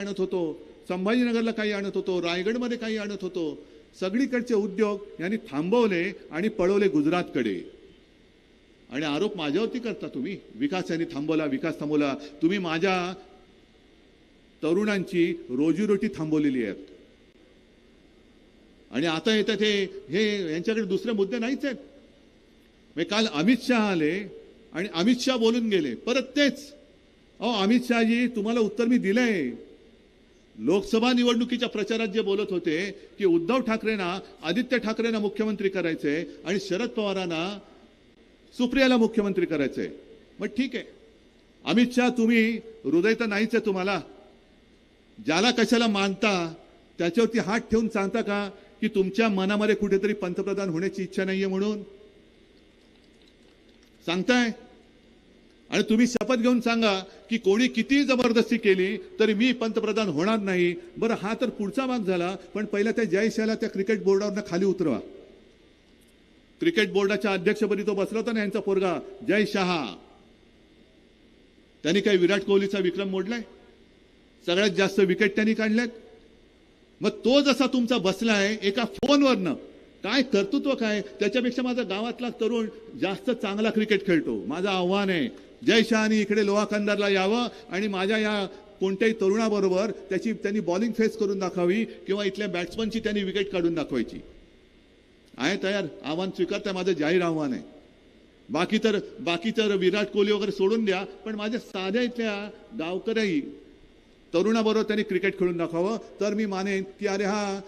आणत होतो. संभाजीनगरला काही आणत होतो. रायगडमध्ये काही आणत होतो. सगळीकडचे उद्योग यांनी थांबवले आणि पळवले गुजरातकडे. आणि आरोप माझ्यावरती करता तुम्ही. विकास यांनी थांबवला विकास थांबवला. तुम्ही माझ्या तरुणांची रोजीरोटी थांबवलेली आहेत. आणि आता येतात हे हे यांच्याकडे दुसरे मुद्दे नाहीच आहेत. म्हणजे काल अमित शहा आले आणि अमित शहा बोलून गेले. परत तेच. अहो अमित शहाजी तुम्हाला उत्तर मी दिलंय. लोकसभा निवडणुकीच्या प्रचारात जे बोलत होते की उद्धव ठाकरेंना आदित्य ठाकरेंना मुख्यमंत्री करायचे आणि शरद पवारांना सुप्रियाला मुख्यमंत्री करायचे मग ठीक आहे. अमित शहा तुम्ही हृदय तर नाहीच आहे तुम्हाला. ज्याला कशाला मानता त्याच्यावरती हात ठेवून सांगता का की तुमच्या मनामध्ये कुठेतरी पंतप्रधान होण्याची इच्छा नाहीये म्हणून? सांगताय? आणि तुम्ही शपथ घेऊन सांगा की कोणी किती जबरदस्ती केली तरी मी पंतप्रधान होणार नाही. बरं हा तर पुढचा भाग झाला पण पहिला त्या जयशाला त्या क्रिकेट बोर्डावरनं खाली उतरवा. क्रिकेट बोर्डाच्या अध्यक्षपदी तो बसला होता ना यांचा पोरगा जय शहा. त्यांनी काही विराट कोहलीचा विक्रम मोडलाय? सगळ्यात जास्त विकेट त्यांनी काढल्यात? मग तो जसा तुमचा बसलाय एका फोनवरनं काय कर्तृत्व काय? त्याच्यापेक्षा माझा गावातला तरुण जास्त चांगला क्रिकेट खेळतो. माझं आव्हान आहे जय शहानी इकडे लोहाखंदरला यावं आणि माझ्या या कोणत्याही तरुणाबरोबर त्याची त्यांनी बॉलिंग फेस करून दाखवावी किंवा इथल्या बॅट्समनची त्यांनी विकेट काढून दाखवायची. आहे तयार. आव्हान स्वीकारता माझं जाहीर आव्हान आहे. बाकी तर बाकी तर विराट कोहली वगैरे सोडून द्या पण माझ्या साध्या इथल्या गावकऱ्याही तरुणाबरोबर त्यांनी क्रिकेट खेळून दाखवावं. तर मी मानेन की अरे हा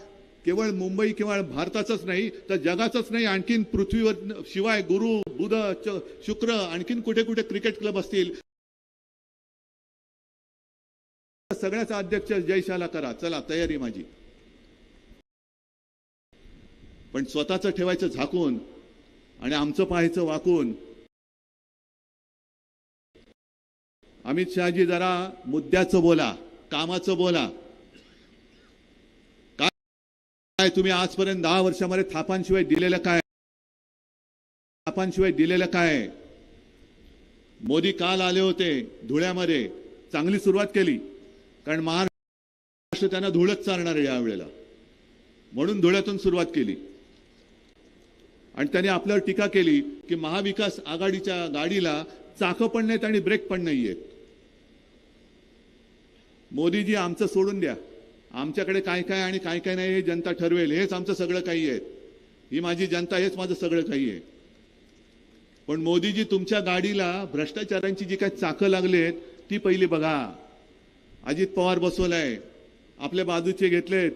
केवळ मुंबई केवळ भारताचंच नाही तर जगाचंच नाही आणखीन पृथ्वीवर शिवाय गुरु बुध च- शुक्र आणखीन कुठे कुठे क्रिकेट क्लब असतील. सगळ्याचा अध्यक्ष जयशाला करा. चला तयारी माझी. पण स्वतःच ठेवायचं झाकून आणि आमचं पाहायचं वाकून. अमित शहाजी जरा मुद्द्याचं बोला कामाचं बोला. काय तुम्ही आजपर्यंत दहा वर्षामध्ये थापांशिवाय दिलेलं काय? थापांशिवाय दिलेलं काय? मोदी काल आले होते धुळ्यामध्ये. चांगली सुरुवात केली. कारण महाराष्ट्र त्यांना धुळच चालणार आहे यावेळेला. म्हणून धुळ्यातून सुरुवात केली. आणि त्यांनी आपल्यावर टीका केली की महाविकास आघाडीच्या गाडीला चाकं पण नाहीत आणि ब्रेक पण नाहीयेत. मोदीजी आमचं सोडून द्या. आमच्याकडे काय काय आणि काय काय नाही हे जनता ठरवेल हेच आमचं सगळं काही आहे. ही माझी जनता हेच माझं सगळं काही आहे. पण मोदीजी तुमच्या गाडीला भ्रष्टाचारांची जी काही चाकं लागलेत ती पहिली बघा. अजित पवार बसवलाय आपल्या बाजूचे घेतलेत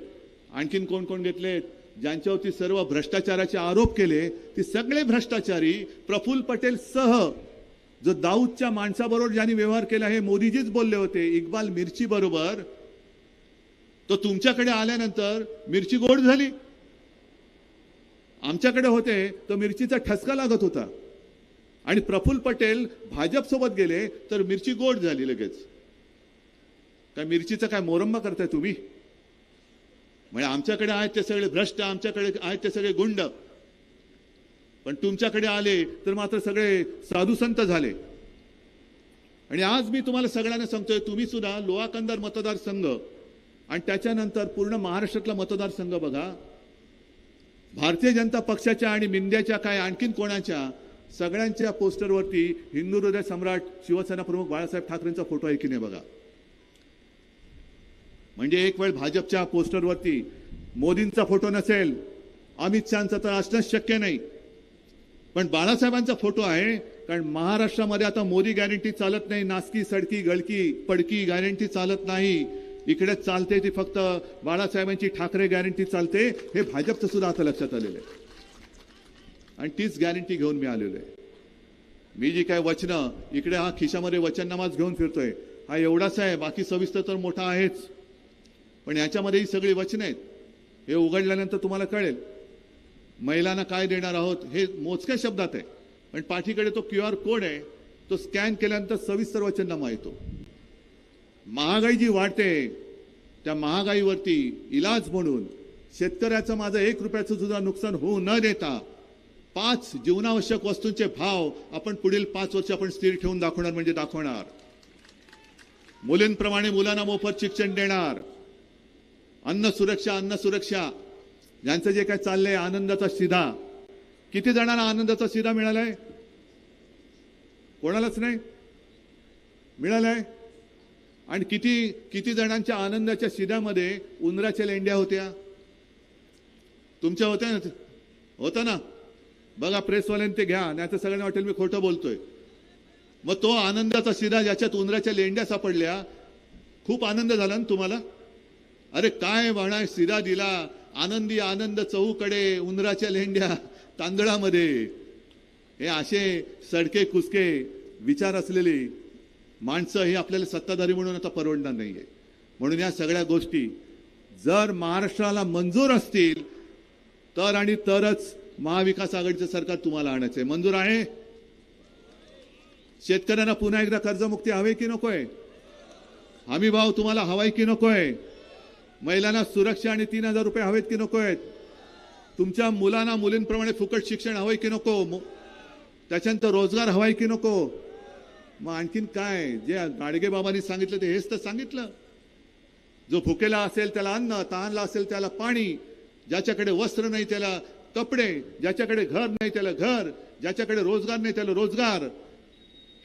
आणखीन कोण कोण घेतलेत? ज्यांच्यावरती सर्व भ्रष्टाचाराचे आरोप केले ते सगळे भ्रष्टाचारी प्रफुल्ल पटेल सह जो दाऊदच्या माणसाबरोबर ज्यांनी व्यवहार केला हे मोदीजीच बोलले होते इक्बाल मिरची बरोबर तो तुमच्याकडे आल्यानंतर मिरची गोड झाली. आमच्याकडे होते तर मिरचीचा ठसका लागत होता. आणि प्रफुल्ल पटेल भाजप सोबत गेले तर मिरची गोड झाली लगेच. काय मिरचीचा काय मोरंबा करताय तुम्ही? म्हणजे आमच्याकडे आहेत ते सगळे भ्रष्ट आमच्याकडे आहेत ते सगळे गुंड. पण तुमच्याकडे आले तर मात्र सगळे साधू संत झाले. आणि आज मी तुम्हाला सगळ्यांना सांगतोय तुम्ही सुद्धा लोहाकंदर मतदारसंघ आणि त्याच्यानंतर पूर्ण महाराष्ट्रातला मतदारसंघ बघा. भारतीय जनता पक्षाच्या आणि मिंद्याच्या काय आणखीन कोणाच्या? सगळ्यांच्या पोस्टरवरती हिंदू हृदय सम्राट शिवसेना प्रमुख बाळासाहेब ठाकरेंचा फोटो आहे की नाही बघा. म्हणजे एक वेळ भाजपच्या पोस्टरवरती मोदींचा फोटो नसेल अमित शहाचा तर असणंच शक्य नाही. पण बाळासाहेबांचा फोटो आहे कारण महाराष्ट्रामध्ये आता मोदी गॅरंटी चालत नाही नासकी सडकी गळकी पडकी गॅरंटी चालत नाही. इकडे चालते ती फक्त बाळासाहेबांची ठाकरे गॅरंटी चालते. हे भाजपचं सुद्धा आता लक्षात आलेलं आहे. आणि तीच गॅरंटी घेऊन मी आलेलो आहे. मी जी काय वचनं इकडे हा खिशामध्ये वचननामाच घेऊन फिरतोय. हा एवढाच आहे बाकी सविस्तर तर मोठा आहेच. पण याच्यामध्ये ही सगळी वचनं आहेत. हे उघडल्यानंतर तुम्हाला कळेल. महिलांना काय देणार आहोत हे मोजक्या शब्दात आहे. पण पाठीकडे तो क्यू आर कोड आहे तो स्कॅन केल्यानंतर सविस्तर वचननामा येतो. महागाई जी वाढते त्या महागाईवरती इलाज म्हणून शेतकऱ्याचं माझं एक रुपयाचं सुद्धा नुकसान होऊ न देता पाच जीवनावश्यक वस्तूंचे भाव आपण पुढील पाच वर्ष आपण स्थिर ठेवून दाखवणार म्हणजे दाखवणार. मुलींप्रमाणे मुलांना मोफत शिक्षण देणार. अन्न सुरक्षा अन्न सुरक्षा यांचं जे काय चाललंय आनंदाचा शिधा. किती जणांना आनंदाचा शिधा मिळालाय? कोणालाच नाही? मिळालाय? आणि किती किती जणांच्या आनंदाच्या शिद्यामध्ये उंदराच्या लेंड्या होत्या? तुमच्या होत्या ना? होता ना? बघा प्रेसवाल्यांनी ते घ्या नाही तर सगळ्यांना वाटेल मी खोटं बोलतोय. मग तो आनंदाचा शिधा ज्याच्यात उंदराच्या लेंड्या सापडल्या खूप आनंद झाला ना तुम्हाला? अरे काय म्हणा शिधा दिला आनंदी आनंद चहूकडे उंदराच्या लेंड्या तांदळामध्ये. हे असे सडके कुसके विचार असलेले माणसं ही आपल्याला सत्ताधारी म्हणून आता परवडणार नाहीये. म्हणून या सगळ्या गोष्टी जर महाराष्ट्राला मंजूर असतील तर आणि तरच महाविकास आघाडीचं सरकार तुम्हाला आणायचं आहे मंजूर आहे? शेतकऱ्यांना पुन्हा एकदा कर्जमुक्ती हवी की नकोय? हमी भाव तुम्हाला हवाय की नकोय? महिलांना सुरक्षा आणि तीन हजार रुपये हवेत की नको आहेत तुमच्या मुलांना मुलींप्रमाणे फुकट शिक्षण हवंय की नको? त्याच्यानंतर रोजगार हवाय की नको? मग आणखीन काय? जे गाडगे बाबांनी सांगितलं ते हेच तर सांगितलं. जो भुकेला असेल त्याला अन्न तहानला असेल त्याला पाणी ज्याच्याकडे वस्त्र नाही त्याला कपडे ज्याच्याकडे घर नाही त्याला घर ज्याच्याकडे रोजगार नाही त्याला रोजगार.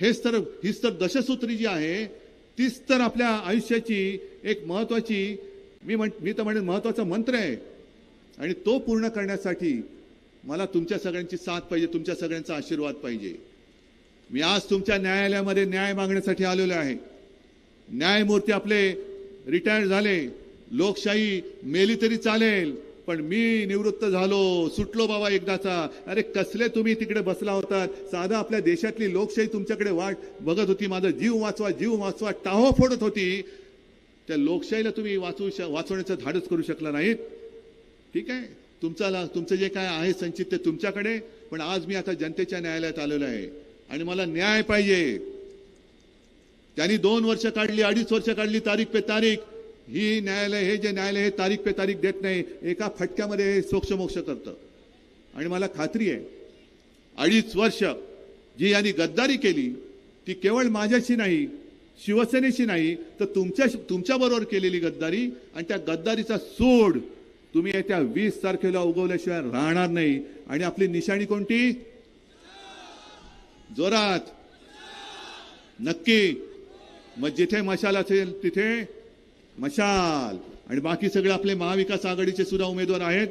हेच तर हीच तर दशसूत्री जी आहे तीच तर आपल्या आयुष्याची एक महत्वाची मी म्हण मी तर म्हणेन महत्त्वाचा मंत्र आहे. आणि तो पूर्ण करण्यासाठी मला तुमच्या सगळ्यांची साथ पाहिजे तुमच्या सगळ्यांचा आशीर्वाद पाहिजे. मी आज तुमच्या न्यायालयामध्ये न्याय मागण्यासाठी आलेलो आहे. न्यायमूर्ती आपले रिटायर झाले. लोकशाही मेली तरी चालेल पण मी निवृत्त झालो सुटलो बाबा एकदाचा. अरे कसले तुम्ही तिकडे बसला होता साधा आपल्या देशातली लोकशाही तुमच्याकडे वाट बघत होती. माझा जीव वाचवा जीव वाचवा टाहो फोडत होती. त्या लोकशाहीला तुम्ही वाचवू श वाचवण्याचं धाडच करू शकला नाहीत. ठीक आहे? तुमचा तुमचं जे काय आहे संचित ते तुमच्याकडे पण आज मी आता जनतेच्या न्यायालयात आलेलो आहे. आणि मला न्याय पाहिजे. त्यांनी दोन वर्ष काढली अडीच वर्ष काढली तारीख पे तारीख. ही न्यायालय हे जे न्यायालय हे तारीख पे तारीख देत नाही एका फटक्यामध्ये हे सोक्षमोक्ष करतं. आणि मला खात्री आहे अडीच वर्ष जी यांनी गद्दारी केली ती केवळ माझ्याशी नाही शिवसेनेशी नाही तर तुमच्या तुमच्याबरोबर केलेली गद्दारी आणि त्या गद्दारीचा सोड तुम्ही येत्या वीस तारखेला उगवल्याशिवाय राहणार नाही. आणि आपली निशाणी कोणती? जोरात. नक्की. मग जिथे मशाल असेल तिथे मशाल. आणि बाकी सगळे आपले महाविकास आघाडीचे सुद्धा उमेदवार आहेत.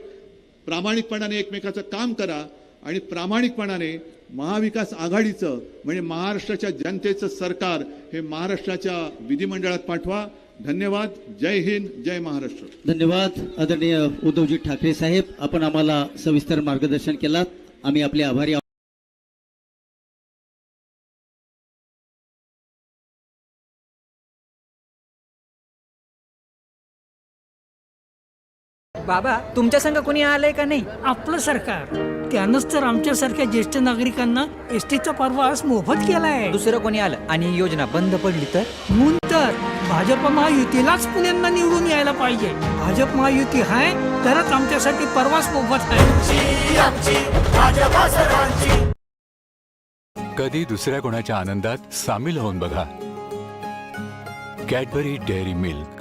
प्रामाणिकपणाने एकमेकाचं काम करा आणि प्रामाणिकपणाने महाविकास आघाडीचं म्हणजे महाराष्ट्राच्या जनतेचं सरकार हे महाराष्ट्राच्या विधिमंडळात पाठवा. धन्यवाद. जय हिंद जय महाराष्ट्र. धन्यवाद आदरणीय उद्धवजी ठाकरे साहेब. आपण आम्हाला सविस्तर मार्गदर्शन केलात. आम्ही आपले आभारी बाबा तुमच्या संघ कोणी आलंय का नाही? आपलं सरकार. त्यानंच तर आमच्यासारख्या ज्येष्ठ नागरिकांना एस टीचा प्रवास मोफत केलाय. दुसरं कोणी आलं आणि ही योजना बंद पडली तर? म्हणून तर भाजप महायुतीलाच पुण्यांना निवडून यायला पाहिजे. भाजप महायुती आहे तरच आमच्यासाठी प्रवास मोफत आहे कधी दुसऱ्या कोणाच्या आनंदात सामील होऊन बघा. Cadbury dairy milk